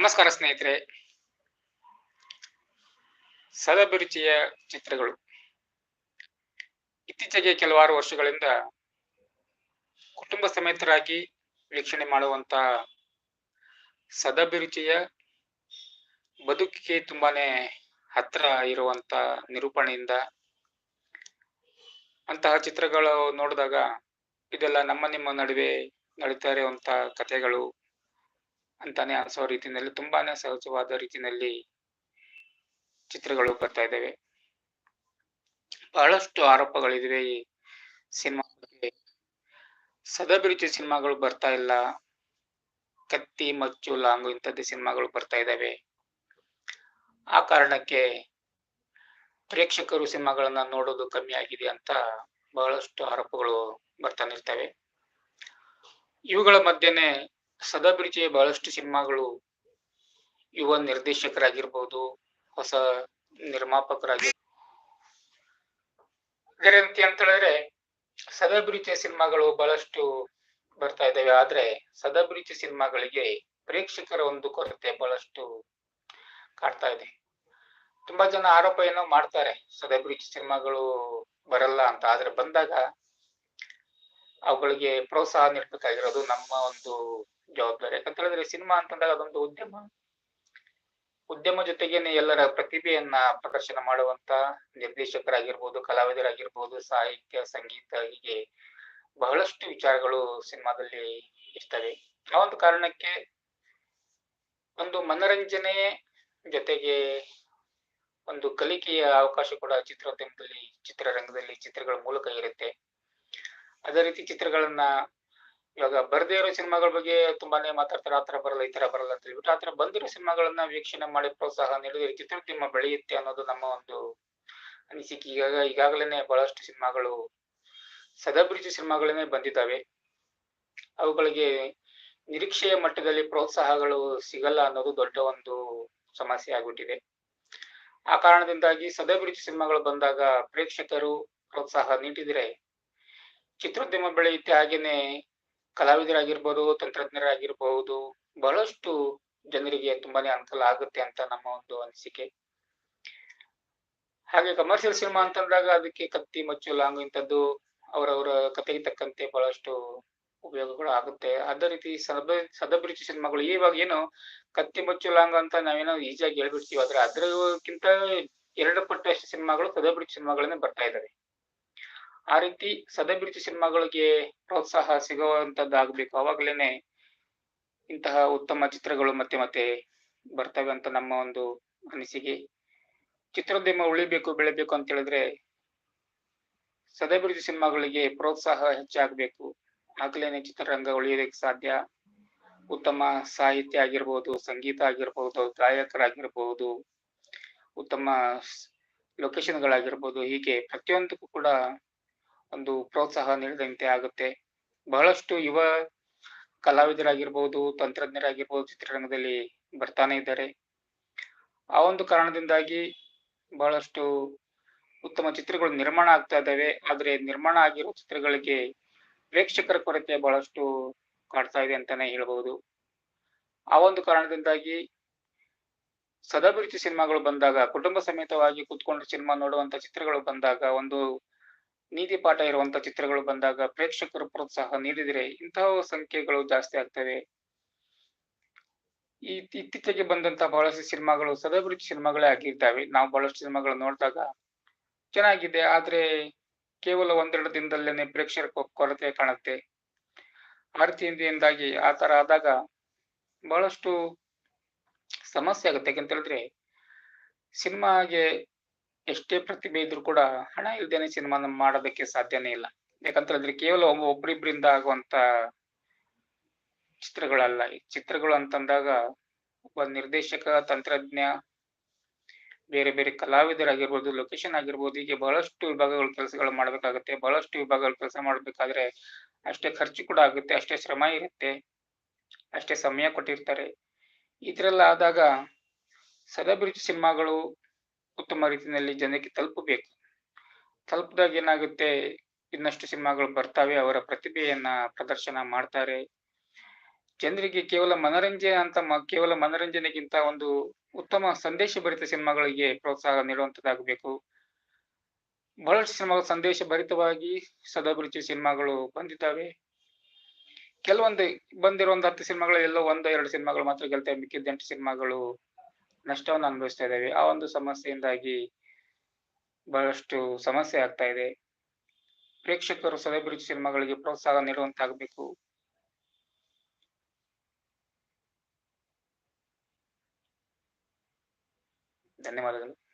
ನಮಸ್ಕಾರ ಸ್ನೇಹಿತರೆ. ಸದಭಿರುಚಿಯ ಚಿತ್ರಗಳು. ಇತ್ತೀಚೆಗೆ ಕೆಲವಾರು ವರ್ಷಗಳಿಂದ ಕುಟುಂಬ ಸಮೇತರಾಗಿ ವೀಕ್ಷಣೆ ಮಾಡುವಂತ ಸದಭಿರುಚಿಯ ಬದುಕಿಗೆ ತುಂಬಾನೇ ಹತ್ರ ಇರುವಂತ ನಿರೂಪಣೆಯಿಂದ ಅಂತಹ ಚಿತ್ರಗಳು ನೋಡಿದಾಗ ಇದೆಲ್ಲ ನಮ್ಮ ನಿಮ್ಮ ನಡುವೆ ನಡೀತಾ ಇರುವಂತ ಕಥೆಗಳು ಅಂತಾನೆ ಅನ್ಸೋ ರೀತಿಯಲ್ಲಿ ತುಂಬಾನೇ ಸಹಜವಾದ ರೀತಿಯಲ್ಲಿ ಚಿತ್ರಗಳು ಬರ್ತಾ ಇದ್ದಾವೆ. ಬಹಳಷ್ಟು ಆರೋಪಗಳಿವೆ ಈ ಸಿನಿಮಾ ಬಗ್ಗೆ ಸದಭಿರುಚಿ ಸಿನಿಮಾಗಳು ಬರ್ತಾ ಇಲ್ಲ. ಕತ್ತಿ, ಮಚ್ಚು, ಲಾಂಗು ಇಂಥದ್ದು ಸಿನಿಮಾಗಳು ಬರ್ತಾ ಇದ್ದಾವೆ. ಆ ಕಾರಣಕ್ಕೆ ಪ್ರೇಕ್ಷಕರು ಸಿನಿಮಾಗಳನ್ನ ನೋಡೋದು ಕಮ್ಮಿ ಆಗಿದೆ ಅಂತ ಬಹಳಷ್ಟು ಆರೋಪಗಳು ಬರ್ತಾನೆ ಇರ್ತವೆ ಇವುಗಳ ಮಧ್ಯೆನೆ ಸದಾಭಿರುಚಿಯ ಬಹಳಷ್ಟು ಸಿನಿಮಾಗಳು ಯುವ ನಿರ್ದೇಶಕರಾಗಿರ್ಬೋದು, ಹೊಸ ನಿರ್ಮಾಪಕರಾಗಿ ರೀತಿ ಅಂತ ಹೇಳಿದ್ರೆ ಸದಾಭಿರುಚಿಯ ಸಿನಿಮಾಗಳು ಬಹಳಷ್ಟು ಬರ್ತಾ ಇದ್ದಾವೆ. ಆದ್ರೆ ಸದಾಭಿರುಚಿ ಸಿನಿಮಾಗಳಿಗೆ ಪ್ರೇಕ್ಷಕರ ಒಂದು ಕೊರತೆ ಬಹಳಷ್ಟು ಕಾಡ್ತಾ ಇದೆ. ತುಂಬಾ ಜನ ಆರೋಪ ಏನೋ ಮಾಡ್ತಾರೆ ಸದಾಭಿರುಚಿ ಸಿನಿಮಾಗಳು ಬರಲ್ಲ ಅಂತ. ಆದ್ರೆ ಬಂದಾಗ ಅವುಗಳಿಗೆ ಪ್ರೋತ್ಸಾಹ ನೀಡಬೇಕಾಗಿರೋದು ನಮ್ಮ ಒಂದು ಜವಾಬ್ದಾರಿ. ಯಾಕಂತ ಹೇಳಿದ್ರೆ ಸಿನಿಮಾ ಅಂತಂದಾಗ ಅದೊಂದು ಉದ್ಯಮ. ಉದ್ಯಮ ಜೊತೆಗೇನೆ ಎಲ್ಲರ ಪ್ರತಿಭೆಯನ್ನ ಪ್ರದರ್ಶನ ಮಾಡುವಂತ ನಿರ್ದೇಶಕರಾಗಿರ್ಬೋದು, ಕಲಾವಿದರಾಗಿರ್ಬೋದು, ಸಾಹಿತ್ಯ, ಸಂಗೀತ, ಹೀಗೆ ಬಹಳಷ್ಟು ವಿಚಾರಗಳು ಸಿನಿಮಾದಲ್ಲಿ ಇರ್ತವೆ. ಆ ಒಂದು ಕಾರಣಕ್ಕೆ ಒಂದು ಮನರಂಜನೆ ಜೊತೆಗೆ ಒಂದು ಕಲಿಕೆಯ ಅವಕಾಶ ಕೂಡ ಚಿತ್ರೋದ್ಯಮದಲ್ಲಿ ಚಿತ್ರರಂಗದಲ್ಲಿ ಚಿತ್ರಗಳ ಮೂಲಕ ಇರುತ್ತೆ. ಅದೇ ರೀತಿ ಚಿತ್ರಗಳನ್ನ ಇವಾಗ ಬರ್ದೇ ಇರೋ ಸಿನಿಮಾಗಳ ಬಗ್ಗೆ ತುಂಬಾನೇ ಮಾತಾಡ್ತಾರೆ ಆತರ ಬರಲ್ಲ, ಈ ತರ ಬರಲ್ಲ ಅಂತ ಹೇಳ್ಬಿಟ್ಟು ಆತರ ಬಂದಿರೋ ಸಿನಿಮಾಗಳನ್ನ ವೀಕ್ಷಣೆ ಮಾಡಿ ಪ್ರೋತ್ಸಾಹ ನೀಡಿದ್ರೆ ಚಿತ್ರೋದ್ಯಮ ಬೆಳೆಯುತ್ತೆ ಅನ್ನೋದು ನಮ್ಮ ಒಂದು ಅನಿಸಿಕೆ. ಈಗಾಗ, ಈಗಾಗಲೇನೆ ಬಹಳಷ್ಟು ಸಿನಿಮಾಗಳು ಸದಾಭಿರುಚಿ ಸಿನಿಮಾಗಳನ್ನೇ ಬಂದಿದ್ದಾವೆ. ಅವುಗಳಿಗೆ ನಿರೀಕ್ಷೆಯ ಮಟ್ಟದಲ್ಲಿ ಪ್ರೋತ್ಸಾಹಗಳು ಸಿಗಲ್ಲ ಅನ್ನೋದು ದೊಡ್ಡ ಒಂದು ಸಮಸ್ಯೆ ಆಗ್ಬಿಟ್ಟಿದೆ. ಆ ಕಾರಣದಿಂದಾಗಿ ಸದಾಭಿರುಚಿ ಸಿನಿಮಾಗಳು ಬಂದಾಗ ಪ್ರೇಕ್ಷಕರು ಪ್ರೋತ್ಸಾಹ ನೀಡಿದ್ರೆ ಚಿತ್ರೋದ್ಯಮ ಬೆಳೆಯುತ್ತೆ ಹಾಗೇನೆ ಕಲಾವಿದರಾಗಿರ್ಬೋದು ತಂತ್ರಜ್ಞರಾಗಿರ್ಬಹುದು ಬಹಳಷ್ಟು ಜನರಿಗೆ ತುಂಬಾನೇ ಅನುಕೂಲ ಆಗುತ್ತೆ ಅಂತ ನಮ್ಮ ಒಂದು ಅನಿಸಿಕೆ. ಹಾಗೆ ಕಮರ್ಷಿಯಲ್ ಸಿನಿಮಾ ಅಂತಂದಾಗ ಅದಕ್ಕೆ ಕತ್ತಿ, ಮಚ್ಚು, ಲಾಂಗ್ ಇಂಥದ್ದು ಅವರವರ ಕತೆಗೆ ತಕ್ಕಂತೆ ಬಹಳಷ್ಟು ಉಪಯೋಗಗಳು ಆಗುತ್ತೆ. ಅದೇ ರೀತಿ ಸದ ಸದಭಿರುಚಿ ಸಿನಿಮಾಗಳು ಇವಾಗ ಏನು ಕತ್ತಿ, ಮಚ್ಚು, ಲಾಂಗ್ ಅಂತ ನಾವೇನೋ ಈಸಿಯಾಗಿ ಹೇಳ್ಬಿಡ್ತೀವಿ, ಆದ್ರೆ ಅದಕ್ಕಿಂತ ಎರಡು ಪಟ್ಟಷ್ಟು ಸಿನಿಮಾಗಳು ಸದಭಿರುಚಿ ಸಿನಿಮಾಗಳನ್ನೇ ಬರ್ತಾ ಇದಾವೆ. ಆ ರೀತಿ ಸದಭಿರುಚಿ ಸಿನಿಮಾಗಳಿಗೆ ಪ್ರೋತ್ಸಾಹ ಸಿಗುವಂತದ್ದಾಗಬೇಕು. ಅವಾಗ್ಲೇನೆ ಇಂತಹ ಉತ್ತಮ ಚಿತ್ರಗಳು ಮತ್ತೆ ಮತ್ತೆ ಬರ್ತವೆ ಅಂತ ನಮ್ಮ ಒಂದು ಅನಿಸಿಕೆ. ಚಿತ್ರೋದ್ಯಮ ಉಳಿಬೇಕು, ಬೆಳಿಬೇಕು ಅಂತ ಹೇಳಿದ್ರೆ ಸದಭಿರುಚಿ ಸಿನಿಮಾಗಳಿಗೆ ಪ್ರೋತ್ಸಾಹ ಹೆಚ್ಚಾಗಬೇಕು. ಆಗ್ಲೇನೆ ಚಿತ್ರರಂಗ ಉಳಿಯೋದಕ್ಕೆ ಸಾಧ್ಯ. ಉತ್ತಮ ಸಾಹಿತ್ಯ ಆಗಿರ್ಬೋದು, ಸಂಗೀತ ಆಗಿರ್ಬೋದು ಗಾಯಕರಾಗಿರ್ಬಹುದು ಉತ್ತಮ ಲೊಕೇಶನ್ಗಳಾಗಿರ್ಬೋದು, ಹೀಗೆ ಪ್ರತಿಯೊಂದಕ್ಕೂ ಕೂಡ ಒಂದು ಪ್ರೋತ್ಸಾಹ ನೀಡಿದಂತೆ ಆಗುತ್ತೆ. ಬಹಳಷ್ಟು ಯುವ ಕಲಾವಿದರಾಗಿರ್ಬೋದು, ತಂತ್ರಜ್ಞರಾಗಿರ್ಬೋದು ಚಿತ್ರರಂಗದಲ್ಲಿ ಬರ್ತಾನೆ ಇದ್ದಾರೆ. ಆ ಒಂದು ಕಾರಣದಿಂದಾಗಿ ಬಹಳಷ್ಟು ಉತ್ತಮ ಚಿತ್ರಗಳು ನಿರ್ಮಾಣ ಆಗ್ತಾ ಇದ್ದಾವೆ. ಆದ್ರೆ ನಿರ್ಮಾಣ ಆಗಿರೋ ಚಿತ್ರಗಳಿಗೆ ಪ್ರೇಕ್ಷಕರ ಕೊರತೆ ಬಹಳಷ್ಟು ಕಾಡ್ತಾ ಇದೆ ಅಂತಾನೆ ಹೇಳ್ಬಹುದು ಆ ಒಂದು ಕಾರಣದಿಂದಾಗಿ ಸದಾಭಿರುಚಿ ಸಿನಿಮಾಗಳು ಬಂದಾಗ, ಕುಟುಂಬ ಸಮೇತವಾಗಿ ಕುತ್ಕೊಂಡು ಸಿನಿಮಾ ನೋಡುವಂತ ಚಿತ್ರಗಳು ಬಂದಾಗ ಒಂದು ನೀತಿ ಪಾಠ ಇರುವಂತ ಚಿತ್ರಗಳು ಬಂದಾಗ ಪ್ರೇಕ್ಷಕರು ಪ್ರೋತ್ಸಾಹ ನೀಡಿದರೆ ಇಂತಹ ಸಂಖ್ಯೆಗಳು ಜಾಸ್ತಿ ಆಗ್ತವೆ. ಈ ಇತ್ತೀಚೆಗೆ ಬಂದಂತ ಬಹಳಷ್ಟು ಸಿನಿಮಾಗಳು ಸದಾಭಿರುಚಿ ಸಿನಿಮಾಗಳೇ ಆಗಿದ್ದಾವೆ. ನಾವು ಬಹಳಷ್ಟು ಸಿನಿಮಾಗಳು ನೋಡಿದಾಗ ಚೆನ್ನಾಗಿದೆ, ಆದ್ರೆ ಕೇವಲ ಒಂದೆರಡು ದಿನದಲ್ಲೇನೆ ಪ್ರೇಕ್ಷಕರ ಕೊರತೆ ಕಾಣುತ್ತೆ. ಆರತಿ ರೀತಿಯಿಂದಾಗಿ ಆ ತರ ಆದಾಗ ಬಹಳಷ್ಟು ಸಮಸ್ಯೆ ಆಗುತ್ತೆ. ಯಾಕಂತ ಹೇಳಿದ್ರೆ, ಸಿನಿಮಾಗೆ ಎಷ್ಟೇ ಪ್ರತಿಭೆ ಇದ್ರೂ ಕೂಡ ಹಣ ಇಲ್ದೇನೆ ಸಿನಿಮಾ ಮಾಡೋದಕ್ಕೆ ಸಾಧ್ಯನೇ ಇಲ್ಲ. ಯಾಕಂತ ಕೇವಲ ಒಬ್ಬ ಒಬ್ರಿಬ್ರಿಂದ ಆಗುವಂತ ಚಿತ್ರಗಳಲ್ಲ. ಈ ಚಿತ್ರಗಳು ಅಂತಂದಾಗ ಒಬ್ಬ ನಿರ್ದೇಶಕ, ತಂತ್ರಜ್ಞ, ಬೇರೆ ಬೇರೆ ಕಲಾವಿದರಾಗಿರ್ಬೋದು ಲೊಕೇಶನ್ ಆಗಿರ್ಬೋದು, ಹೀಗೆ ಬಹಳಷ್ಟು ವಿಭಾಗಗಳ ಕೆಲಸಗಳು ಮಾಡಬೇಕಾಗುತ್ತೆ. ಬಹಳಷ್ಟು ವಿಭಾಗಗಳ ಕೆಲಸ ಮಾಡಬೇಕಾದ್ರೆ ಅಷ್ಟೇ ಖರ್ಚು ಕೂಡ ಆಗುತ್ತೆ, ಅಷ್ಟೇ ಶ್ರಮ ಇರುತ್ತೆ, ಅಷ್ಟೇ ಸಮಯ ಕೊಟ್ಟಿರ್ತಾರೆ. ಇದ್ರೆಲ್ಲ ಆದಾಗ ಸದಾಭಿರುಚಿ ಸಿನಿಮಾಗಳು ಉತ್ತಮ ರೀತಿಯಲ್ಲಿ ಜನಕ್ಕೆ ತಲುಪಬೇಕು. ತಲುಪಿದಾಗ ಏನಾಗುತ್ತೆ? ಇನ್ನಷ್ಟು ಸಿನಿಮಾಗಳು ಬರ್ತಾವೆ, ಅವರ ಪ್ರತಿಭೆಯನ್ನ ಪ್ರದರ್ಶನ ಮಾಡ್ತಾರೆ. ಜನರಿಗೆ ಕೇವಲ ಮನರಂಜನೆ ಅಂತ ಕೇವಲ ಮನರಂಜನೆಗಿಂತ ಒಂದು ಉತ್ತಮ ಸಂದೇಶ ಭರಿತ ಸಿನಿಮಾಗಳಿಗೆ ಪ್ರೋತ್ಸಾಹ ನೀಡುವಂತದ್ದಾಗಬೇಕು. ಬಹಳಷ್ಟು ಸಿನಿಮಾಗಳು ಸಂದೇಶ ಭರಿತವಾಗಿ ಸದಾಭಿರುಚಿ ಸಿನಿಮಾಗಳು ಬಂದಿದ್ದಾವೆ. ಕೆಲವೊಂದು ಬಂದಿರೋ ಒಂದು ಹತ್ತು ಸಿನಿಮಾಗಳು ಎಲ್ಲೋ ಒಂದು, ಎರಡು ಸಿನಿಮಾಗಳು ಮಾತ್ರ ಗೆಲ್ತವೆ ಮಿಕ್ಕಿದ್ದೆಂಟು ಸಿನಿಮಾಗಳು ನಷ್ಟವನ್ನು ಅನುಭವಿಸ್ತಾ ಇದ್ದೇವೆ. ಆ ಒಂದು ಸಮಸ್ಯೆಯಿಂದಾಗಿ ಬಹಳಷ್ಟು ಸಮಸ್ಯೆ ಆಗ್ತಾ ಇದೆ. ಪ್ರೇಕ್ಷಕರು ಸೆಲೆಬ್ರಿಟಿ ಸಿನಿಮಾಗಳಿಗೆ ಪ್ರೋತ್ಸಾಹ ನೀಡುವಂತಾಗಬೇಕು. ಧನ್ಯವಾದಗಳು.